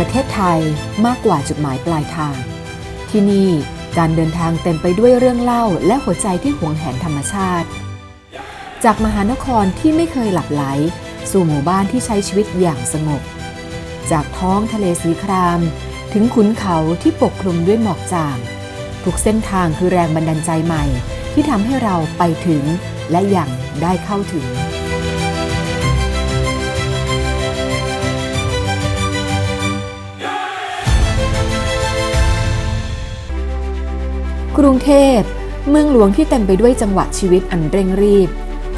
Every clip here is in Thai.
ประเทศไทยมากกว่าจุดหมายปลายทาง ที่นี่การเดินทางเต็มไปด้วยเรื่องเล่าและหัวใจที่หวงแหนธรรมชาติ จากมหานครที่ไม่เคยหลับไหล สู่หมู่บ้านที่ใช้ชีวิตอย่างสงบ จากท้องทะเลสีคราม ถึงขุนเขาที่ปกคลุมด้วยหมอกจางทุกเส้นทางคือแรงบันดาลใจใหม่ที่ทำให้เราไปถึงและยังได้เข้าถึง งเทพ เมืองหลวงที่เต็มไปด้วยจังหวะชีวิตอันเร่งรีบ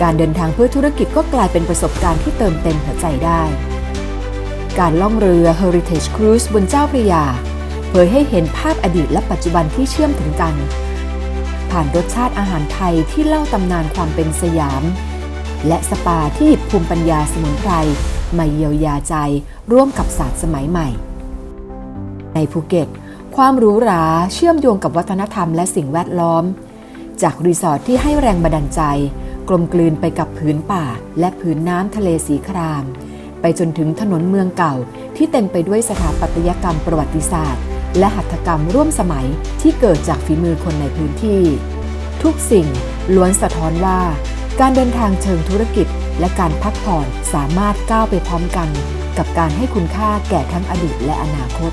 การเดินทางเพื่อธุรกิจก็กลายเป็นประสบการณ์ที่เติมเต็มหัวใจได้ การล่องเรือ Heritage Cruise บนเจ้าพระยา เผยให้เห็นภาพอดีตและปัจจุบันที่เชื่อมถึงกัน ผ่านรสชาติอาหารไทยที่เล่าตำนานความเป็นสยาม และสปาที่หยิบภูมิปัญญาสมุนไพรมาเยียวยาใจร่วมกับศาสตร์สมัยใหม่ ในภูเก็ต ความหรูหราเชื่อมโยงกับวัฒนธรรมและสิ่งแวดล้อม จากรีสอร์ทที่ให้แรงบันดาลใจ กลมกลืนไปกับผืนป่า และผืนน้ำทะเลสีคราม ไปจนถึงถนนเมืองเก่าที่เต็มไปด้วยสถาปัตยกรรมประวัติศาสตร์ และหัตถกรรมร่วมสมัยที่เกิดจากฝีมือคนในพื้นที่ ทุกสิ่งล้วนสะท้อนว่า การเดินทางเชิงธุรกิจ และการพักผ่อนสามารถก้าวไปพร้อมกัน กับการให้คุณค่าแก่ทั้งอดีตและอนาคต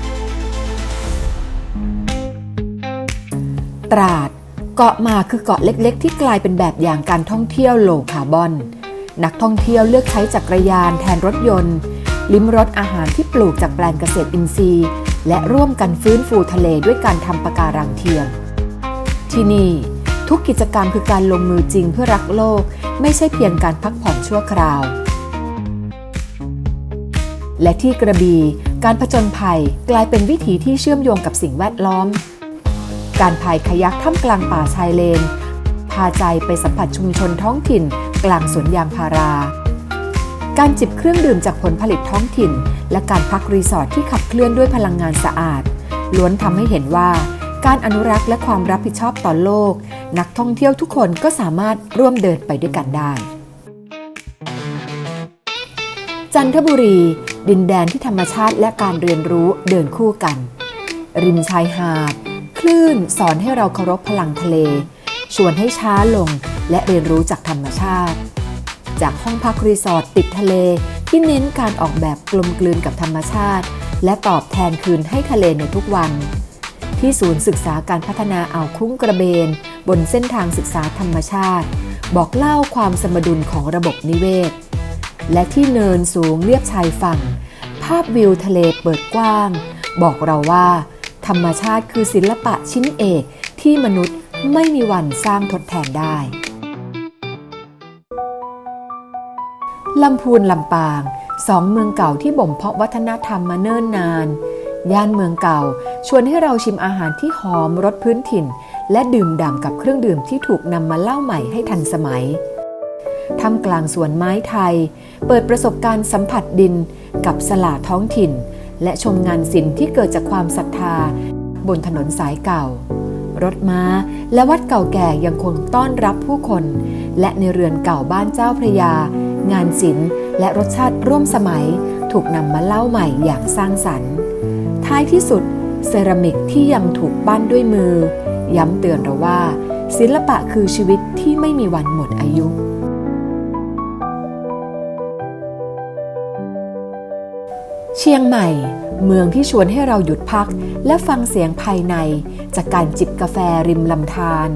ตราด เกาะมาคือเกาะเล็กๆ ที่กลายเป็นแบบอย่างการท่องเที่ยวโลคาร์บอน นักท่องเที่ยวเลือกใช้จักรยานแทนรถยนต์ ลิ้มรสอาหารที่ปลูกจากแปลงเกษตรอินทรีย์ และร่วมกันฟื้นฟูทะเลด้วยการทำปะการังเทียม ที่นี่ทุกกิจกรรมคือการลงมือจริงเพื่อรักโลก ไม่ใช่เพียงการพักผ่อนชั่วคราว และที่กระบี่การผจญภัยกลายเป็นวิถีที่เชื่อมโยงกับสิ่งแวดล้อม การพายคายักท่ามกลางป่าชายเลน พาใจไปสัมผัสชุมชนท้องถิ่น กลางสวนยางพารา การจิบเครื่องดื่มจากผลผลิตท้องถิ่น และการพักรีสอร์ทที่ขับเคลื่อนด้วยพลังงานสะอาด ล้วนทำให้เห็นว่า การอนุรักษ์และความรับผิดชอบต่อโลก นักท่องเที่ยวทุกคนก็สามารถร่วมเดินไปด้วยกันได้ จันทบุรี ดินแดนที่ธรรมชาติและการเรียนรู้เดินคู่กัน ริมชายหาด ลื่นสอนให้เราเคารพพลังทะเล ชวนให้ช้าลงและเรียนรู้จากธรรมชาติ จากห้องพักรีสอร์ทติดทะเลที่เน้นการออกแบบกลมกลืนกับธรรมชาติ และตอบแทนคืนให้ทะเลในทุกวัน ที่ศูนย์ศึกษาการพัฒนาอ่าวคุ้งกระเบน บนเส้นทางศึกษาธรรมชาติ บอกเล่าความสมดุลของระบบนิเวศ และที่เนินสูงเรียบชายฝั่ง ภาพวิวทะเลเปิดกว้าง บอกเราว่า ธรรมชาติคือศิลปะชิ้นเอกที่มนุษย์ไม่มีวันสร้างทดแทนได้ลำพูนลำปางสองเมืองเก่าที่บ่มเพาะวัฒนธรรมมาเนิ่นนาน ย่านเมืองเก่า ชวนให้เราชิมอาหารที่หอมรสพื้นถิ่น และดื่มด่ำกับเครื่องดื่มที่ถูกนำมาเล่าใหม่ให้ทันสมัยท่ามกลางสวนไม้ไทย เปิดประสบการณ์สัมผัสดินกับสลาท้องถิ่น และชมงานศิลป์ที่เกิดจากความศรัทธา บนถนนสายเก่า รถม้าและวัดเก่าแก่ยังคงต้อนรับผู้คน และในเรือนเก่าบ้านเจ้าพระยา งานศิลป์และรสชาติร่วมสมัยถูกนำมาเล่าใหม่อย่างสร้างสรรค์ ท้ายที่สุด เซรามิกที่ยังถูกปั้นด้วยมือ ย้ำเตือนเราว่า ศิลปะคือชีวิตที่ไม่มีวันหมดอายุ ชียงใหม่ เมืองที่ชวนให้เราหยุดพัก และฟังเสียงภายใน จากการจิบกาแฟริมลำธาร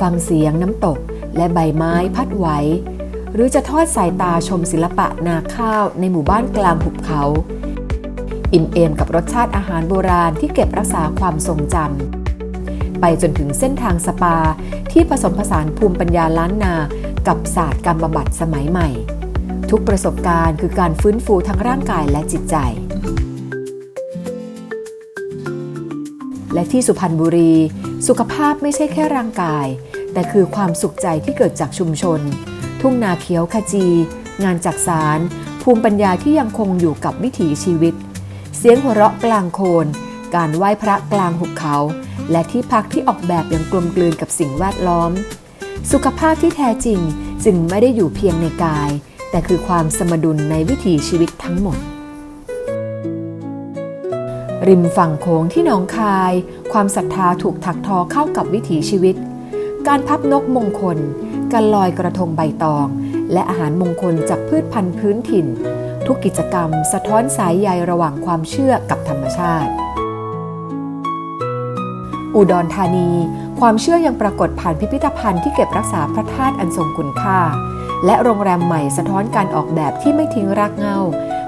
ฟังเสียงน้ำตกและใบไม้พัดไหว หรือจะทอดสายตาชมศิลปะนาข้าวในหมู่บ้านกลางหุบเขา อิ่มเอมกับรสชาติอาหารโบราณที่เก็บรักษาความทรงจำไปจนถึงเส้นทางสปาที่ผสมผสานภูมิปัญญาล้านนา กับศาสตร์การบำบัดสมัยใหม่ทุกประสบการณ์คือการฟื้นฟูทั้งร่างกายและจิตใจ และที่สุพรรณบุรี สุขภาพไม่ใช่แค่ร่างกาย แต่คือความสุขใจที่เกิดจากชุมชน ทุ่งนาเขียวขจี งานจักสารภูมิปัญญาที่ยังคงอยู่กับวิถีชีวิต เสียงหัวเราะกลางโคน การไหว้พระกลางหุบเขา และที่พักที่ออกแบบอย่างกลมกลืนกับสิ่งแวดล้อม สุขภาพที่แท้จริงจึงไม่ได้อยู่เพียงในกาย แต่คือความสมดุลในวิถีชีวิตทั้งหมด ริมฝั่งโขงที่หนองคาย ความศรัทธาถูกถักทอเข้ากับวิถีชีวิต การพับนกมงคล การลอยกระทงใบตอง และอาหารมงคลจากพืชพันธุ์พื้นถิ่น ทุกกิจกรรมสะท้อนสายใยระหว่างความเชื่อกับธรรมชาติ อุดรธานี ความเชื่อยังปรากฏผ่านพิพิธภัณฑ์ที่เก็บรักษาพระธาตุอันทรงคุณค่า และโรงแรมใหม่สะท้อนการออกแบบที่ไม่ทิ้งรากเหง้า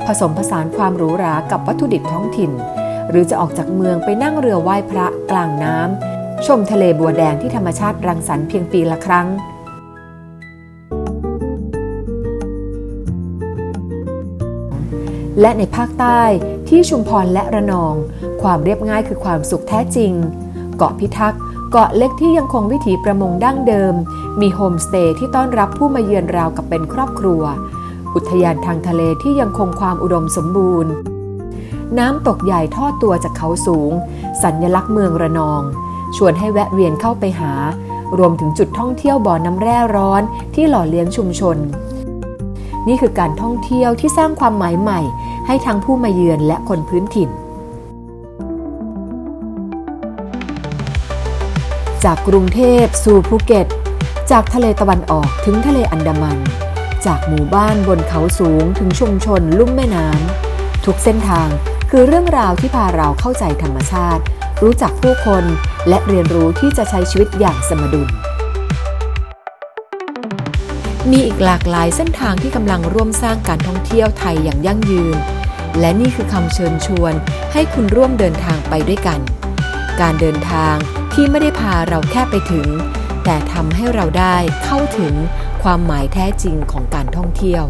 ผสมผสานความหรูหรากับวัตถุดิบท้องถิ่น หรือจะออกจากเมืองไปนั่งเรือไหว้พระกลางน้ำชมทะเลบัวแดงที่ธรรมชาติรังสรรค์เพียงปีละครั้งและในภาคใต้ที่ชุมพรและระนอง ความเรียบง่ายคือความสุขแท้จริง เกาะพิทักษ์เกาะเล็กที่ยังคงวิถีประมงดั้งเดิม มีโฮมสเตย์ที่ต้อนรับผู้มาเยือนราวกับเป็นครอบครัว อุทยานทางทะเลที่ยังคงความอุดมสมบูรณ์ น้ำตกใหญ่ทอดตัวจากเขาสูง สัญลักษณ์เมืองระนอง ชวนให้แวะเวียนเข้าไปหา รวมถึงจุดท่องเที่ยวบ่อน้ำแร่ร้อนที่หล่อเลี้ยงชุมชน นี่คือการท่องเที่ยวที่สร้างความหมายใหม่ ให้ทั้งผู้มาเยือนและคนพื้นถิ่น จากกรุงเทพสู่ภูเก็ต จากทะเลตะวันออกถึงทะเลอันดามันจากหมู่บ้านบนเขาสูงถึงชุมชนลุ่มแม่น้ำทุกเส้นทาง คือเรื่องราวที่พาเราเข้าใจธรรมชาติ รู้จักผู้คนและเรียนรู้ที่จะใช้ชีวิตอย่างสมดุล มีอีกหลากหลายเส้นทางที่กำลังร่วมสร้างการท่องเที่ยวไทยอย่างยั่งยืน และนี่คือคำเชิญชวน ให้คุณร่วมเดินทางไปด้วยกัน การเดินทางที่ไม่ได้พาเราแค่ไปถึง แต่ทำให้เราได้เข้าถึงความหมายแท้จริงของการท่องเที่ยว